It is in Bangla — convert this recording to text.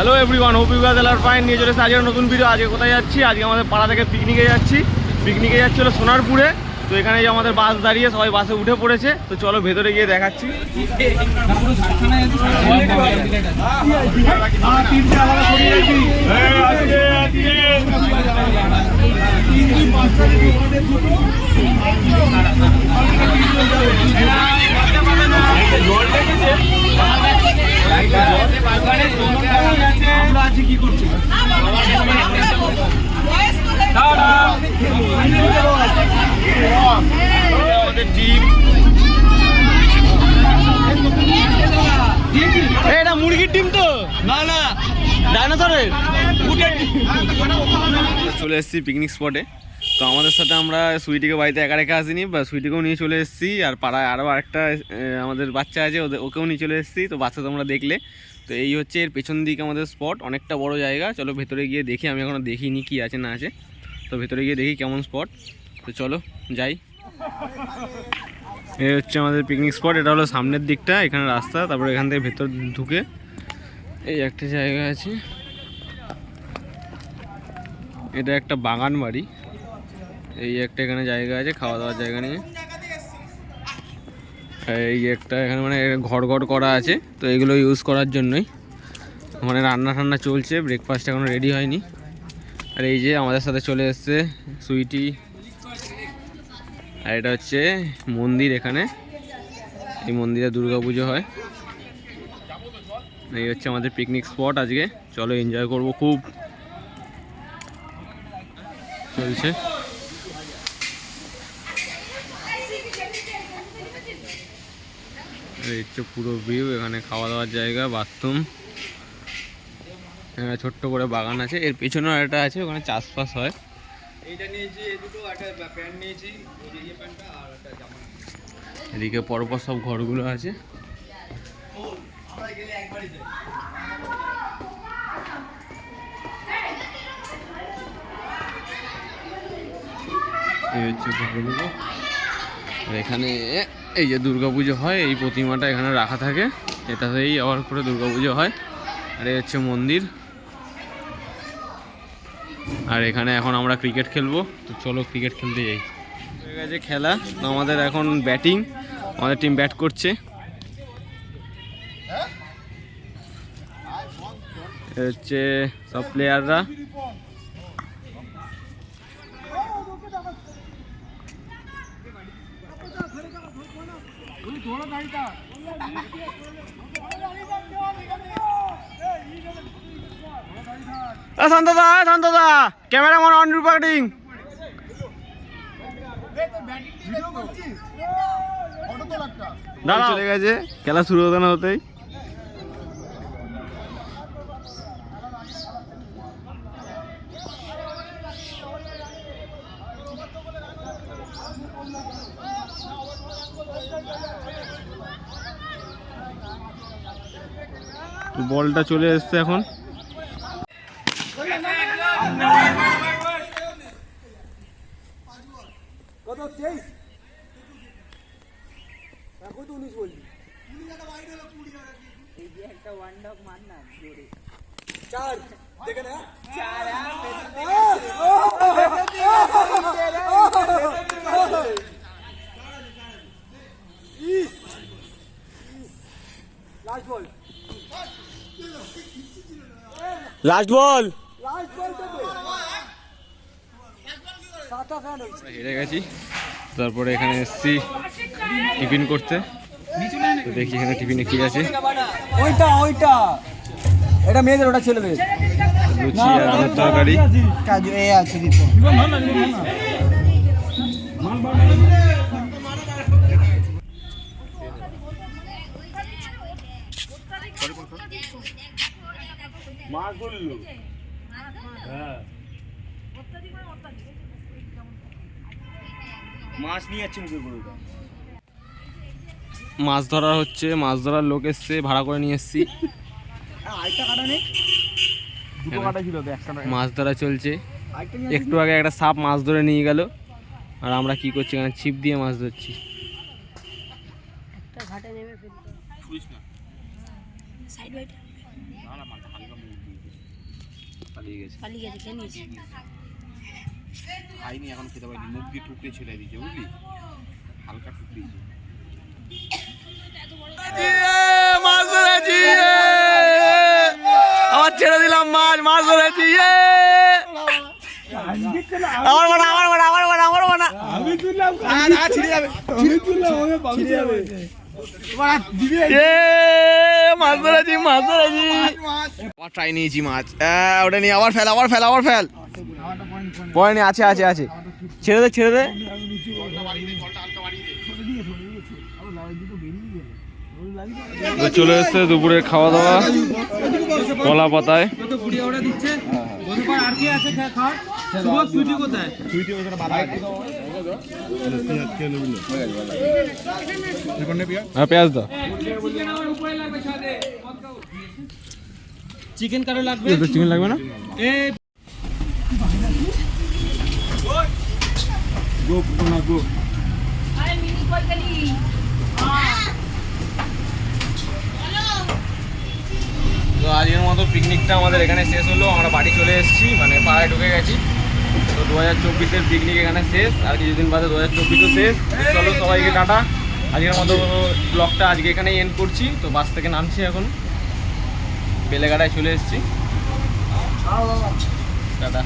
Hello everyone hope you guys are fine নিয়ে চলে এসেছি আজকের নতুন ভিডিও আজকে কোথায় যাচ্ছি? আজকে আমাদের পাড়া থেকে পিকনিকে যাচ্ছি। পিকনিকে যাচ্ছি হলো সোনারপুরে। তো এখানে যে আমাদের বাস দাঁড়িয়ে সবাই বাসে উঠে পড়েছে। তো চলো ভেতরে গিয়ে দেখাচ্ছি। আমাদের টিম এটা মুরগির টিম তো? না না। ডাইনোসরের? চলে এসেছি পিকনিক স্পটে তো আমাদের সাথে আমরা সুইটিকে বাড়িতে একা রেখে আসিনি বা সুইটিকেও নিয়ে চলে এসেছি আর পাড়ায় আরও আরেকটা আমাদের বাচ্চা আছে ওদের ওকেও নিয়ে চলে এসেছি। তো বাচ্চা তোমরা দেখলে। তো এই হচ্ছে এর পেছন দিকে আমাদের স্পট অনেকটা বড় জায়গা। চলো ভেতরে গিয়ে দেখি, আমি এখনও দেখিনি কি আছে না আছে। তো ভেতরে গিয়ে দেখি কেমন স্পট তো চলো, যাই। এই হচ্ছে আমাদের পিকনিক স্পট এটা হলো সামনের দিকটা, এখানে রাস্তা, তারপরে এখান থেকে ভেতর ঢুকে এই একটা জায়গা আছে। এটা একটা বাগান বাড়ি এই একটা এখানে জায়গা আছে, খাওয়া দাওয়ার জায়গা নিয়ে। এই একটা এখানে মানে ঘর ঘর করা আছে, তো এগুলো ইউজ করার জন্যই। ওখানে রান্না টান্না চলছে ব্রেকফাস্ট এখনও রেডি হয়নি। আর এই যে আমাদের সাথে চলে এসছে সুইটি। আর এটা হচ্ছে মন্দির এখানে। এই মন্দিরে দুর্গা পুজো হয়। এই হচ্ছে আমাদের পিকনিক স্পট আজকে। চলো এনজয় করব খুব। চলছে। হচ্ছে পুরো ভিউ এখানে খাওয়া দাওয়ার জায়গা বাথরুম এখানে ছোট্ট করে বাগান আছে। এর পেছনেও একটা আছে ওখানে চাষবাস হয়। ইয়ে এদিকে পরপর সব ঘরগুলো আছে। এই হচ্ছে ঘরগুলো। এখানে এই যে দুর্গাপুজো হয়, এই প্রতিমাটা এখানে রাখা থাকে। এটাতেই আবার করে দুর্গাপুজো হয়। আর এই হচ্ছে মন্দির। আর এখানে এখন আমরা ক্রিকেট খেলব। তো চলো ক্রিকেট খেলতে যাই। গেছে খেলা। তো আমাদের এখন ব্যাটিং। আমাদের টিম ব্যাট করছে। হচ্ছে সব প্লেয়াররা শান্তদা শান্তদা ক্যামেরাম্যান অন রিপোর্টিং দাঁড়া চলে গেছে। খেলা শুরু হতে না হতেই? বলটা চলে এসছে এখন। চার। দেখে না। লাস্ট লাস্ট বল হেরে গেছি। তারপরে এখানে এসছি টিফিন করতে। দেখি এখানে টিফিনে কি আছে। ওইটা ওইটা। এটা মেয়েদের ওটা ছেলেদের। লুচি আর তরকারি। কাজু এ আছে দিতে মাছ নিয়ে যাচ্ছে মুখের উপরে। মাছ ধরা হচ্ছে মাছ ধরার লোক এসছে ভাড়া করে নিয়ে এসছি। আরেকটা কাটা নেই দুটো কেন? কাটা ছিল তো একটা নয় মাছ ধরা চলছে। একটু আগে একটা সাপ মাছ ধরে নিয়ে গেল। আর আমরা কি করছি এখানে ছিপ দিয়ে মাছ ধরছি। একটা ঘাটে নেমে ফেলতে সাইড। পালিয়ে গেছে। পালিয়ে গেছে খেয়ে নিয়েছি খাইনি এখন খেতে পারিনি। মুখ দিয়ে টুকরে ছেড়ে দিয়েছে বুঝলি? হালকা টুকরিয়েছে মাছ ধরেছি আমার ছেড়ে দিলাম মাছ মাছ ধরেছি আমার বানা আমার বানা আমার বানা আমার বানা। মাছ ধরেছি মাছ। ধরেছি ট্রাই নিয়েছি মাছ। আহ, ওটা নিয়ে আবার ফেল আবার ফেল আবার ফেল। পরে আছে আছে আছে। ছেড়ে দে ছেড়ে দে। চলে এসছে দুপুরে খাওয়া দাওয়া কলা পাতায়। হ্যাঁ পেঁয়াজ দাও। চিকেন কারও লাগবে? চিকেন লাগবে না? এ আরে মিনি কই গেলি তো আজকের মতো পিকনিকটা আমাদের এখানে শেষ হলো। আমরা বাড়ি চলে এসেছি মানে পাড়ায় ঢুকে গেছি। তো দু হাজার চব্বিশের পিকনিক এখানে শেষ, আর কিছুদিন বাদে দু হাজার চব্বিশও শেষ। চলো সবাইকে টাটা। আজকের মতো ব্লগটা আজকে এখানেই এন্ড করছি। তো বাস থেকে নামছি এখন। বেলেঘাটায় চলে এসেছি। টাটা।